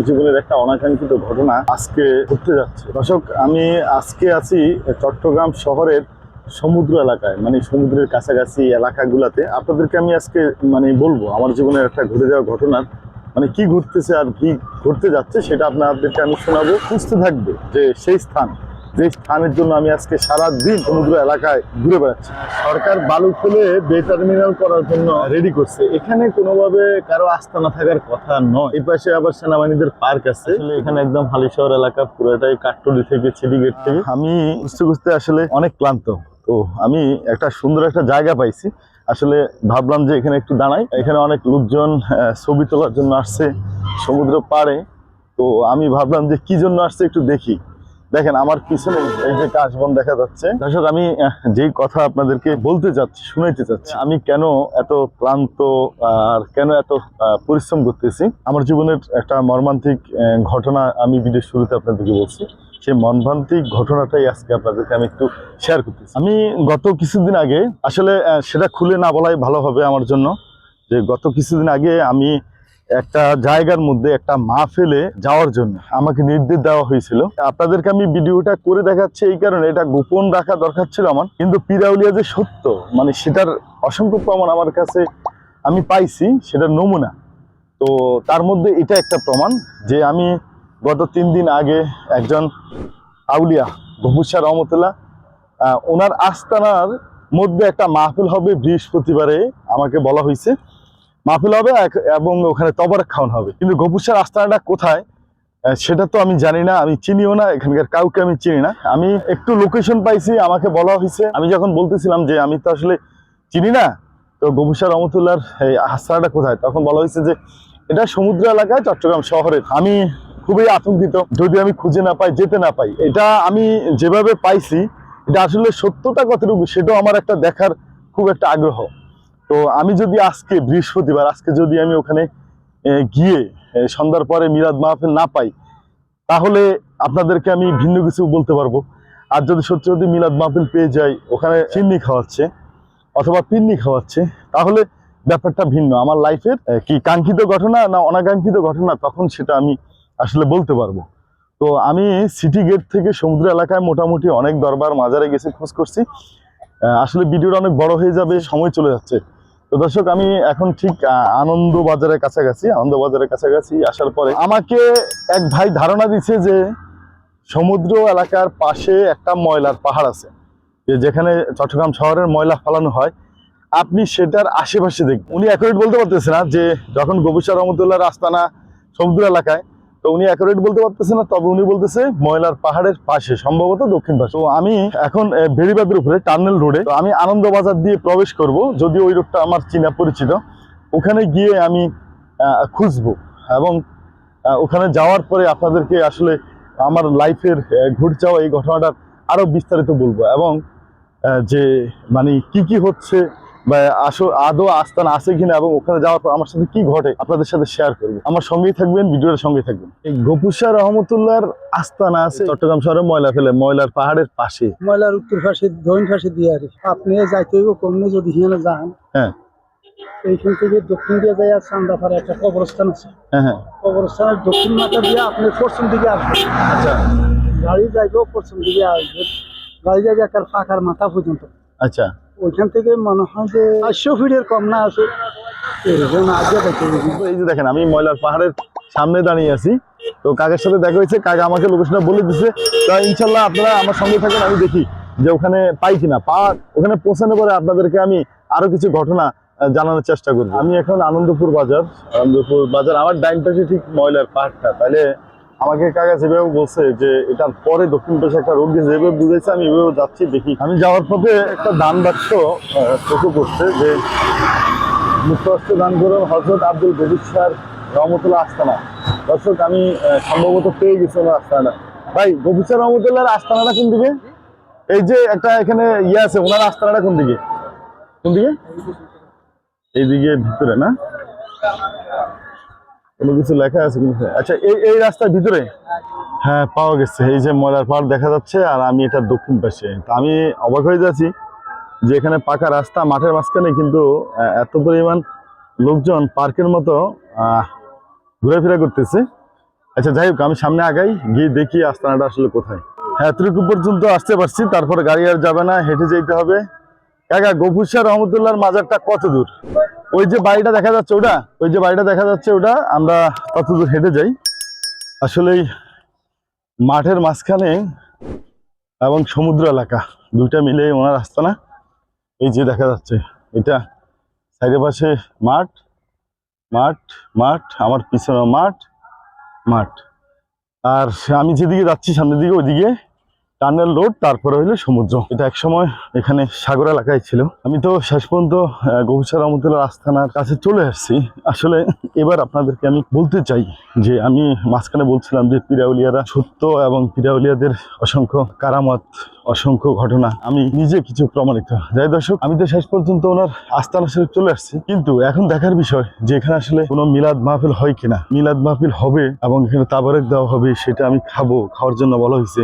জীবনের একটা অনাকাঙ্ক্ষিত ঘটনা আজকে ঘটতে যাচ্ছে। দর্শক, আমি আজকে আছি চট্টগ্রাম শহরের সমুদ্র এলাকায় মানে সমুদ্রের কাছাকাছি এলাকাগুলাতে। আপনাদেরকে আমি আজকে মানে বলব, আমার জীবনের একটা ঘটে যাওয়া ঘটনার মানে কি ঘটতেছে আর কি ঘটতে যাচ্ছে সেটা আপনাদেরকে আমি শোনাবো। খুঁজতে থাকবে যে সেই স্থান যে স্থানের জন্য আমি আজকে সারা দিন সমুদ্র এলাকায় ঘুরে বেড়াচ্ছি। সরকার বালু খুলে বে টার্মিনাল করার জন্য রেডি করছে। এখানে কোনোভাবে কারও আস্থা না থাকার কথা নয়। এই পাশে আবার সেনাবাহিনীদের পার্ক আছে। আসলে এখানে একদম হালিশহর এলাকা পুরোটাই কাঠটলি থেকে চিলিগেট থেকে। আমি খুঁজতে খুঁজতে আসলে অনেক ক্লান্ত। তো আমি একটা সুন্দর একটা জায়গা পাইছি। আসলে ভাবলাম যে এখানে একটু দাঁড়াই। এখানে অনেক লোকজন ছবি তোলার জন্য আসছে সমুদ্র পাড়ে। তো আমি ভাবলাম যে কি জন্য আসছে একটু দেখি। দেখেন, আমার পিছনে এই যে কাশবন দেখা যাচ্ছে। দর্শক, আমি যেই কথা আপনাদেরকে বলতে চাচ্ছি, শুনাইতে চাচ্ছি, আমি কেন এত ক্লান্ত আর কেন এত পরিশ্রম করতেছি? আমার জীবনের একটা মর্মান্তিক ঘটনা আমি ভিডিও শুরুতে আপনাদেরকে বলছি। সেই মর্মান্তিক ঘটনাটাই আজকে আপনাদেরকে আমি একটু শেয়ার করতেছি। আমি গত কিছুদিন আগে, আসলে সেটা খুলে না বলাই ভালো হবে আমার জন্য, যে গত কিছুদিন আগে আমি একটা জায়গার মধ্যে একটা মাহফিলে যাওয়ার জন্য আমাকে নির্দেশ দেওয়া হয়েছিল। আপনাদেরকে আমি ভিডিওটা করে দেখাচ্ছি এই কারণে, এটা গোপন রাখা দরকার ছিল আমার। কিন্তু পিরাউলিয়া যে সত্য মানে সেটার অসংখ্য প্রমাণ আমার কাছে আমি পাইছি, সেটার নমুনা। তো তার মধ্যে এটা একটা প্রমাণ যে আমি গত তিন দিন আগে একজন আউলিয়া, গফুর রহমতুল্লাহ ওনার আস্তানার মধ্যে একটা মাহফিল হবে বৃহস্পতিবারে, আমাকে বলা হয়েছে। মাহফিল হবে এবং ওখানে তবরক খাওয়ান হবে। কিন্তু গপুসার আস্তানাটা কোথায়? সেটা তো আমি জানি না, আমি চিনিও না, এখানকার কাউকে আমি চিনি না। আমি একটু লোকেশন পাইছি, আমাকে বলা হয়েছে। আমি যখন বলতেছিলাম যে আমি তো আসলে চিনি না, তো গবুসার রহমতুল্লাহর এই আস্তানাটা কোথায়? তখন বলা হয়েছে যে এটা সমুদ্র এলাকায় চট্টগ্রাম শহরে। আমি খুবই আতঙ্কিত, যদি আমি খুঁজে না পাই, যেতে না পাই। এটা আমি যেভাবে পাইছি, এটা আসলে সত্যতা কতটুকু, সেটাও আমার একটা দেখার খুব একটা আগ্রহ। তো আমি যদি আজকে বৃহস্পতিবার, আজকে যদি আমি ওখানে গিয়ে সন্ধ্যার পরে মিলাদ মাহফিল না পাই, তাহলে আপনাদেরকে আমি ভিন্ন কিছু বলতে পারব। আর যদি সত্যি যদি মিলাদ মাহফিল পেয়ে যাই, ওখানে চিন্নি খাওয়াচ্ছে অথবা পিন্নি খাওয়াচ্ছে, তাহলে ব্যাপারটা ভিন্ন। আমার লাইফের কি কাঙ্ক্ষিত ঘটনা না অনাকাঙ্ক্ষিত ঘটনা, তখন সেটা আমি আসলে বলতে পারব। তো আমি সিটি গেট থেকে সমুদ্র এলাকায় মোটামুটি অনেক দরবার মাজারে গেছি, খোঁজ করছি। আসলে ভিডিওটা অনেক বড় হয়ে যাবে, সময় চলে যাচ্ছে। তো দর্শক, আমি এখন ঠিক আনন্দ বাজারের কাছাকাছি আনন্দ বাজারের কাছাকাছি আসার পরে আমাকে এক ভাই ধারণা দিচ্ছে যে সমুদ্র এলাকার পাশে একটা ময়লার পাহাড় আছে। যে যেখানে চট্টগ্রাম শহরের ময়লা ফালানো হয়, আপনি সেটার আশেপাশে দেখবেন উনি অ্যাকুরেট বলতে পারতেছে না যে যখন গবিশা রহমতুল্লাহ রাস্তানা সমুদ্র এলাকায় তো উনি অ্যাকুরেট বলতে পারতেছে না তবে উনি বলতেছে ময়লার পাহাড়ের পাশে সম্ভবত দক্ষিণ পাশে। তো আমি এখন আহ, উপরে টার্নেল রোডে তো আমি আনন্দবাজার দিয়ে প্রবেশ করব যদি ওই রোডটা আমার চিনা পরিচিত। ওখানে গিয়ে আমি খুঁজবো এবং ওখানে যাওয়ার পরে আপনাদেরকে আসলে আমার লাইফের ঘুরে যাওয়া এই ঘটনাটার আরও বিস্তারিত বলব এবং যে মানে কি কি হচ্ছে বা আসো আদৌ আস্থান আছে কিনা এবং ওখানে যাওয়ার পর আমার সাথে কি ঘটে আপনাদের সাথে শেয়ার করব। আমার সঙ্গেই থাকবেন ভিডিওর সঙ্গে থাকবেন। এই গপুসা রহমতুল্লাহর আস্তানা আছে চট্টগ্রাম শহরে ময়লা ফেলে ময়লার পাহাড়ের পাশে। ময়লার উত্তর পাশে দক্ষিণ পাশে দিয়ে আর। আপনি যাইতে হইব কমনে যদি হিয়ানে যান। হ্যাঁ। এইখান থেকে দক্ষিণ দিয়ে যাই আর চান্দাপাড়া একটা কবরস্থান আছে। হ্যাঁ হ্যাঁ। কবরস্থানের দক্ষিণ মাথা দিয়ে আপনি পশ্চিম দিকে আসবেন। আচ্ছা। গাড়ি যাইব পশ্চিম দিকে আসবেন। গাড়ি যাবে একটা পাখার মাথা পর্যন্ত। আচ্ছা। ওইখান থেকে মনে হয় যে চারশো ফিটের কম না আছে। এরকম আগে দেখে। এই যে দেখেন আমি ময়লার পাহাড়ের সামনে দাঁড়িয়ে আছি। তো কাকের সাথে দেখা হয়েছে। কাকা আমাকে লোকেশনটা বলে দিছে। তা ইনশাল্লাহ আপনারা আমার সঙ্গে থাকেন আমি দেখি যে ওখানে পাই কিনা। পা ওখানে পৌঁছানোর পরে আপনাদেরকে আমি আরও কিছু ঘটনা জানানোর চেষ্টা করব। আমি এখন আনন্দপুর বাজার। আনন্দপুর বাজার আমার ডাইন পাশে ঠিক ময়লার পাহাড়টা। তাহলে আমাকে কাকা যেভাবে বলছে যে এটার পরে দক্ষিণ পাশে একটা রোড গেছে যেভাবে বুঝেছে আমি এভাবে যাচ্ছি, দেখি। আমি যাওয়ার পথে একটা দান বাক্স চোখে পড়ছে যে মুক্তহস্ত দান করুন হজরত আব্দুল গবির স্যার রহমতুল্লাহ আস্তানা। দর্শক, আমি সম্ভবত পেয়ে গেছি ওনার আস্তানা ভাই গবির স্যার রহমতুল্লাহর আস্তানাটা কোন দিকে? এই যে একটা এখানে ইয়ে আছে, ওনার আস্তানাটা কোন দিকে? কোন দিকে? এইদিকে ভিতরে, না? কোনো কিছু লেখা আছে কিন্তু আচ্ছা এই এই রাস্তার ভিতরে? হ্যাঁ পাওয়া গেছে। এই যে ময়লার পাহাড় দেখা যাচ্ছে আর আমি এটা দক্ষিণ পাশে। তা আমি অবাক হয়ে যাচ্ছি যে এখানে পাকা রাস্তা মাঠের মাঝখানে কিন্তু এত পরিমাণ লোকজন পার্কের মতো ঘোরাফেরা করতেছে। আচ্ছা যাই হোক, আমি সামনে আগাই, গিয়ে দেখি আস্তানাটা আসলে কোথায়। হ্যাঁ এতটুকু পর্যন্ত আসতে পারছি, তারপরে গাড়ি আর যাবে না, হেঁটে যেতে হবে। কাকা, গফুর শাহ রহমতুল্লাহর মাজারটা কত দূর? ওই যে বাড়িটা দেখা যাচ্ছে ওটা? ওই যে বাড়িটা দেখা যাচ্ছে ওটা? আমরা তত দূর হেঁটে যাই। আসলেই মাঠের মাঝখানে এবং সমুদ্র এলাকা, দুইটা মিলে ওনার আস্তানা। এই যে দেখা যাচ্ছে, এটা সাইডে পাশে মাঠ মাঠ মাঠ, আমার পিছনে মাঠ মাঠ। আর আমি যেদিকে যাচ্ছি সামনের দিকে, ওইদিকে টানেল রোড তারপরে হইল সমুদ্র। এটা এক সময় এখানে সাগর এলাকায় ছিল। আমি তো শেষ পর্যন্ত গৌসা রহমতুল্লাহ আস্থানার কাছে চলে আসছি। আসলে এবার আপনাদেরকে আমি বলতে চাই যে, আমি মাঝখানে বলছিলাম যে, পিরাউলিয়ারা সত্য এবং পিরাউলিয়াদের অসংখ্য কারামত, অসংখ্য ঘটনা। আমি নিজে কিছু প্রমাণিত। যাই দর্শক, আমি তো শেষ পর্যন্ত ওনার আস্থানা সাথে চলে আসছি। কিন্তু এখন দেখার বিষয় যে, এখানে আসলে কোনো মিলাদ মাহফিল হয় কিনা, মিলাদ মাহফিল হবে এবং এখানে তাবারেক দেওয়া হবে, সেটা আমি খাব, খাওয়ার জন্য বলা হয়েছে।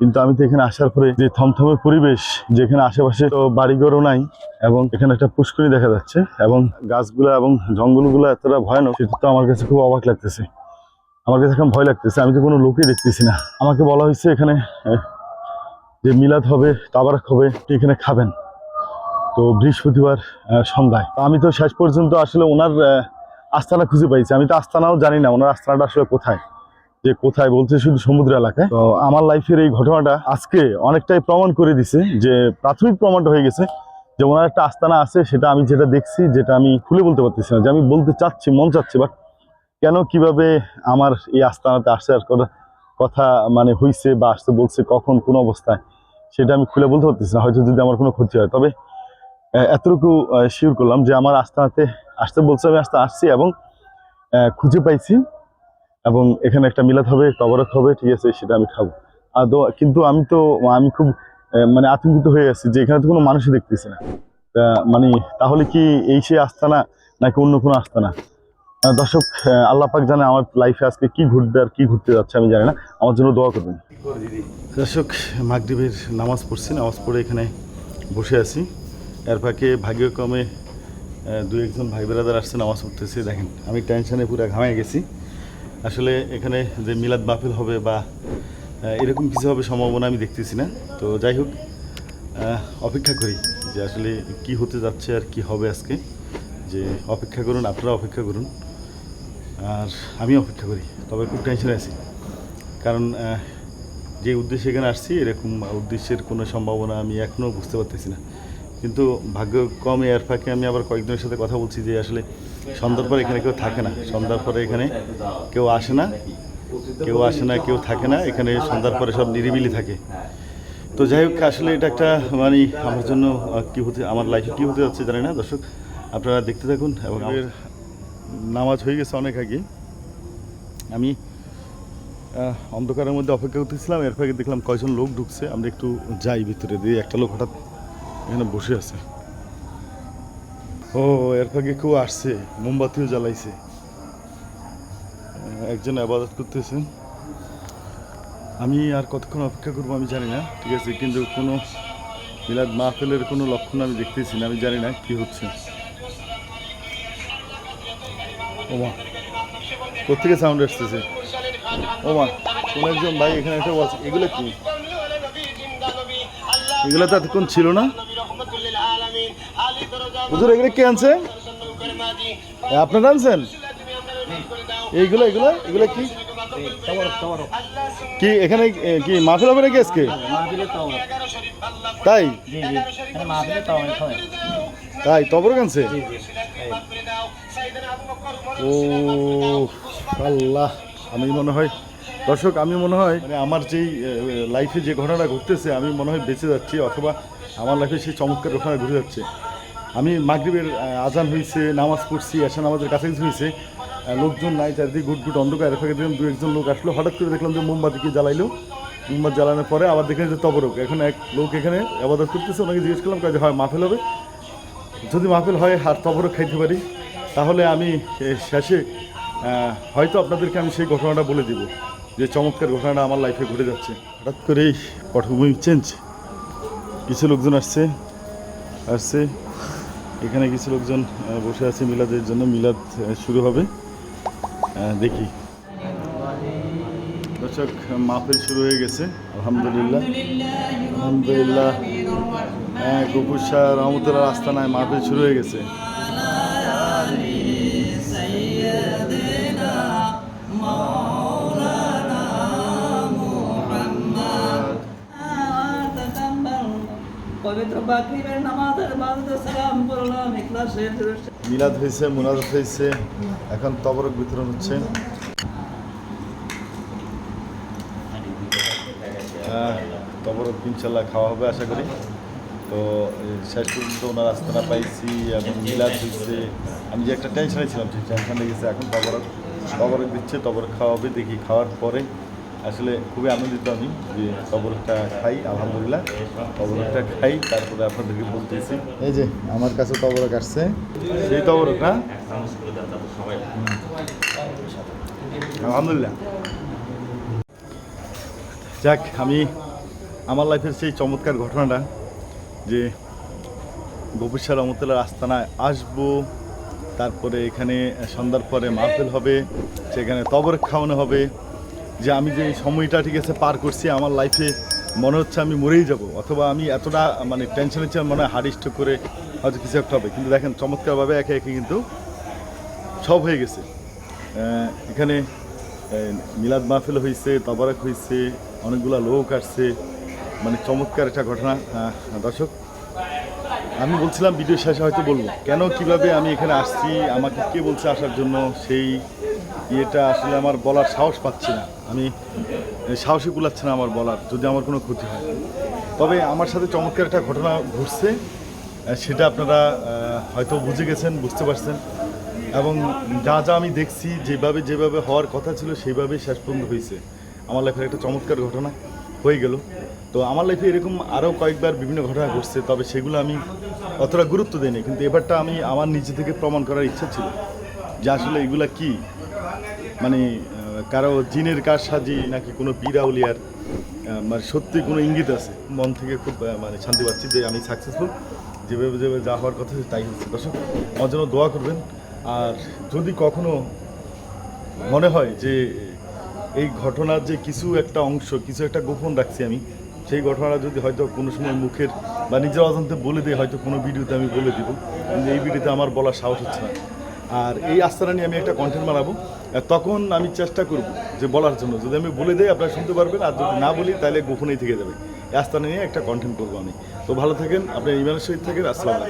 কিন্তু আমি তো এখানে আসার পরে যে থমথমে পরিবেশ, যেখানে আশেপাশে তো বাড়িঘরও নাই এবং এখানে একটা পুষ্করি দেখা যাচ্ছে এবং গাছগুলা এবং জঙ্গলগুলো এতটা ভয়ানক, সেটা তো আমার কাছে খুব অবাক লাগতেছে। আমার কাছে এখন ভয় লাগতেছে, আমি তো কোনো লোকই দেখতেছি না। আমাকে বলা হয়েছে এখানে যে মিলাদ হবে, তাবারক হবে এখানে খাবেন। তো বৃহস্পতিবার সন্ধ্যায়। আমি তো শেষ পর্যন্ত আসলে ওনার আস্তানা খুঁজে পাইছি। আমি তো আস্তানাও জানি না, ওনার আস্তানাটা আসলে কোথায়। যে কোথায় বলছে শুধু সমুদ্র এলাকায়। তো আমার লাইফের এই ঘটনাটা আজকে অনেকটাই প্রমাণ করে দিছে যে প্রাথমিক প্রমাণটা হয়ে গেছে যে ওনার একটা আস্তানা আছে, সেটা আমি যেটা দেখছি, যেটা আমি খুলে বলতে পারতেছি না, যে আমি বলতে চাচ্ছি, মন চাচ্ছে বাট কেন, কীভাবে আমার এই আস্তানাতে আসছে আর কথা মানে হইছে বা আসতে বলছে, কখন, কোন অবস্থায়, সেটা আমি খুলে বলতে পারতেছি না, হয়তো যদি আমার কোনো ক্ষতি হয়। তবে এতটুকু শিওর করলাম যে আমার আস্তানাতে আসতে বলছে আমি আসতে আসছি এবং খুঁজে পাইছি এবং এখানে একটা মিলাদ হবে, তবরক হবে, ঠিক আছে, সেটা আমি খাব। আদৌ কিন্তু আমি তো, আমি খুব মানে আতঙ্কিত হয়ে আছি যে এখানে তো কোনো মানুষই দেখতেছি না। মানে তাহলে কি এই সে আস্তানা নাকি অন্য কোনো আস্তানা? দর্শক আল্লাহ পাক জানে আমার লাইফে আজকে কি ঘুরবে আর কি ঘুরতে যাচ্ছে, আমি জানি না। আমার জন্য দোয়া করবেন। দর্শক, মাগরিবের নামাজ পড়ছি, নামাজ পড়ে এখানে বসে আছি। এর ফাঁকে ভাগ্যক্রমে দু একজন ভাই বেরাদার আসছে, নামাজ পড়তেছে, দেখেন, আমি টেনশনে পুরো ঘামায় গেছি। আসলে এখানে যে মিলাদ মাহফিল হবে বা এরকম কিছু হবে সম্ভাবনা আমি দেখতেছি না। তো যাই হোক অপেক্ষা করি যে আসলে কি হতে যাচ্ছে আর কি হবে আজকে। যে অপেক্ষা করুন, আপনারা অপেক্ষা করুন। আর আমি অপেক্ষা করি, তবে খুব টেনশনে আছি। কারণ যে উদ্দেশ্যে এখানে আসছি, এরকম উদ্দেশ্যের কোনো সম্ভাবনা আমি এখনও বুঝতে পারতেছি না। কিন্তু ভাগ্য কম এর ফাঁকে আমি আবার কয়েকজনের সাথে কথা বলছি যে আসলে সন্ধ্যার পরে এখানে কেউ থাকে না। সন্ধ্যার পরে এখানে কেউ আসে না। কেউ আসে না, কেউ থাকে না। এখানে সন্ধ্যার পরে সব নিরিবিলি থাকে। তো যাই হোক, আসলে এটা একটা মানে আমার জন্য কি হতে, আমার লাইফে কী হতে যাচ্ছে জানি না। দর্শক, আপনারা দেখতে থাকুন এবং নামাজ হয়ে গেছে অনেক আগে। আমি অন্ধকারের মধ্যে অপেক্ষা করতেছিলাম। এর ফাঁকে দেখলাম কয়জন লোক ঢুকছে। আমরা একটু যাই ভিতরে দিয়ে। একটা লোক হঠাৎ এখানে বসে আছে। ও, এর ফাঁকে কেউ আসছে, মোমবাতিও জ্বালাইছে। একজন আবাদত করতেছে আমি আর কতক্ষণ অপেক্ষা করব আমি জানি না, ঠিক আছে, কিন্তু কোনো মিলাদ মাহফিলের কোনো লক্ষণ আমি দেখতেছি না, আমি জানি না কি হচ্ছে। ওমা কোথেকে সাউন্ড আসতেছে? ওমা, কোন একজন ভাই এখানে একটা এগুলো কি? এগুলো তো এতক্ষণ ছিল না? হুজুর, এগুলো কে আনছে? আপনারা আনছেন? এইগুলো এগুলো এগুলো কি? কি এখানে কি মাহফিল হবে নাকি আজকে? তাই? তাই তবর আনছে? ও আল্লাহ, আমি মনে হয়, দর্শক, আমি মনে হয় মানে আমার যেই লাইফে যে ঘটনাটা ঘটতেছে, আমি মনে হয় বেঁচে যাচ্ছি, অথবা আমার লাইফে সেই চমৎকার ঘটনা ঘুরে যাচ্ছে। আমি মাগরিবের আজান হয়েছে নামাজ পড়ছি, এসে নামাজের কাছাকাছি হয়েছে লোকজন নাই, চারিদিকে গুট গুট অন্ধকার এর ফাঁকে দেখলাম দু একজন লোক আসলো, হঠাৎ করে দেখলাম যে মোমবাতিকে জ্বালাইলো। মোমবাতি জ্বালানোর পরে আবার দেখলেন যে তবরক। এখন এক লোক এখানে আবাদত করতেছে, ওনাকে জিজ্ঞেস করলাম কাজে হয়, মাহফিল হবে? যদি মাহফিল হয়, আর তবরক খাইতে পারি, তাহলে আমি শেষে হয়তো আপনাদেরকে আমি সেই ঘটনাটা বলে দিব, যে চমৎকার ঘটনাটা আমার লাইফে ঘটে যাচ্ছে। হঠাৎ করেই পটভূমি চেঞ্জ কিছু লোকজন আসছে আসছে এখানে কিছু লোকজন বসে আছে মিলাদের জন্য। মিলাদ শুরু হবে। দেখি। দর্শক, মাহফিল শুরু হয়ে গেছে। আলহামদুলিল্লাহ। আলহামদুলিল্লাহ। হ্যাঁ গফুর শাহ রহমতুল্লাহ আস্তানায় মাহফিল শুরু হয়ে গেছে। পবিত্র বাকরিবের নামাজের বাদ সালাম করলাম ইখলাসের দৃষ্টি মিলাদ হয়েছে মুনাজাত হয়েছে এখন তবরক বিতরণ হচ্ছে। হ্যাঁ, তবরক ইনশাল্লাহ খাওয়া হবে আশা করি। তো শেষ পর্যন্ত ওনার আস্তানা পাইছি এবং মিলাদ হয়েছে। আমি যে একটা টেনশনে ছিলাম সেই টেনশন লেগেছে এখন তবরক তবরক দিচ্ছে তবরক খাওয়া হবে দেখি খাওয়ার পরে আসলে খুবই আনন্দিত আমি যে তবরকটা খাই আলহামদুলিল্লাহ। তবরকটা খাই তারপরে আপনাদেরকে বলতেছি। এই যে আমার কাছে তবরক আসছে সেই তবরক না আলহামদুলিল্লাহ। যাক আমি আমার লাইফের সেই চমৎকার ঘটনাটা যে গোপীশ্বর রহমতুল্লাহ আস্তানায় আসব তারপরে এখানে সন্ধ্যার পরে মাহফিল হবে সেখানে তবরক খাওয়ানো হবে যে আমি যে সময়টা ঠিক আছে পার করছি, আমার লাইফে মনে হচ্ছে আমি মরেই যাব, অথবা আমি এতটা মানে টেনশনে ছিলাম মনে হয় হার্ড করে হয়তো কিছু একটা হবে। কিন্তু দেখেন, চমৎকারভাবে একে একে কিন্তু সব হয়ে গেছে। এখানে মিলাদ মাহফিল হয়েছে তবারক হয়েছে অনেকগুলা লোক আসছে। মানে চমৎকার একটা ঘটনা। দর্শক, আমি বলছিলাম ভিডিও শেষে হয়তো বলব, কেন, কীভাবে আমি এখানে আসছি, আমাকে কে বলছে আসার জন্য, সেই ইয়েটা আসলে আমার বলার সাহস পাচ্ছি না। আমি সাহসই কুলাচ্ছে না আমার বলার, যদি আমার কোনো ক্ষতি হয়। তবে আমার সাথে চমৎকার একটা ঘটনা ঘটছে সেটা আপনারা হয়তো বুঝে গেছেন, বুঝতে পারছেন। এবং যা যা আমি দেখছি, যেভাবে যেভাবে হওয়ার কথা ছিল, সেইভাবেই শেষ পর্যন্ত হয়েছে। আমার লাইফের একটা চমৎকার ঘটনা হয়ে গেল। তো আমার লাইফে এরকম আরও কয়েকবার বিভিন্ন ঘটনা ঘটছে, তবে সেগুলো আমি অতটা গুরুত্ব দিইনি। কিন্তু এবারটা আমি আমার নিজে থেকে প্রমাণ করার ইচ্ছা ছিল যে আসলে এগুলা কি মানে কারও জিনের কাজ সাজি নাকি কোনো বিরাউলিয়ার মানে সত্যি কোনো ইঙ্গিত আছে? মন থেকে খুব মানে শান্তি পাচ্ছি যে আমি সাকসেসফুল যেভাবে যেভাবে যা হওয়ার কথা তাই হচ্ছে। দর্শক, আমার জন্য দোয়া করবেন। আর যদি কখনো মনে হয় যে এই ঘটনার যে কিছু একটা অংশ, কিছু একটা গোপন রাখছি আমি, সেই ঘটনাটা যদি হয়তো কোনো সময় মুখের বা নিজের অজান্তে বলে দিই হয়তো কোনো ভিডিওতে আমি বলে দিব। কিন্তু এই ভিডিওতে আমার বলার সাহস হচ্ছে না। আর এই আস্তানা নিয়ে আমি একটা কন্টেন্ট বানাবো। তখন আমি চেষ্টা করব যে বলার জন্য। যদি আমি বলে দেই, আপনারা শুনতে পারবেন। আর যদি না বলি, তাহলে গোপনেই থেকে যাবে। এই আস্তানা নিয়ে একটা কন্টেন্ট করব আমি। তো ভালো থাকেন। আপনার ইমানের সহিত থাকেন। আসসালামু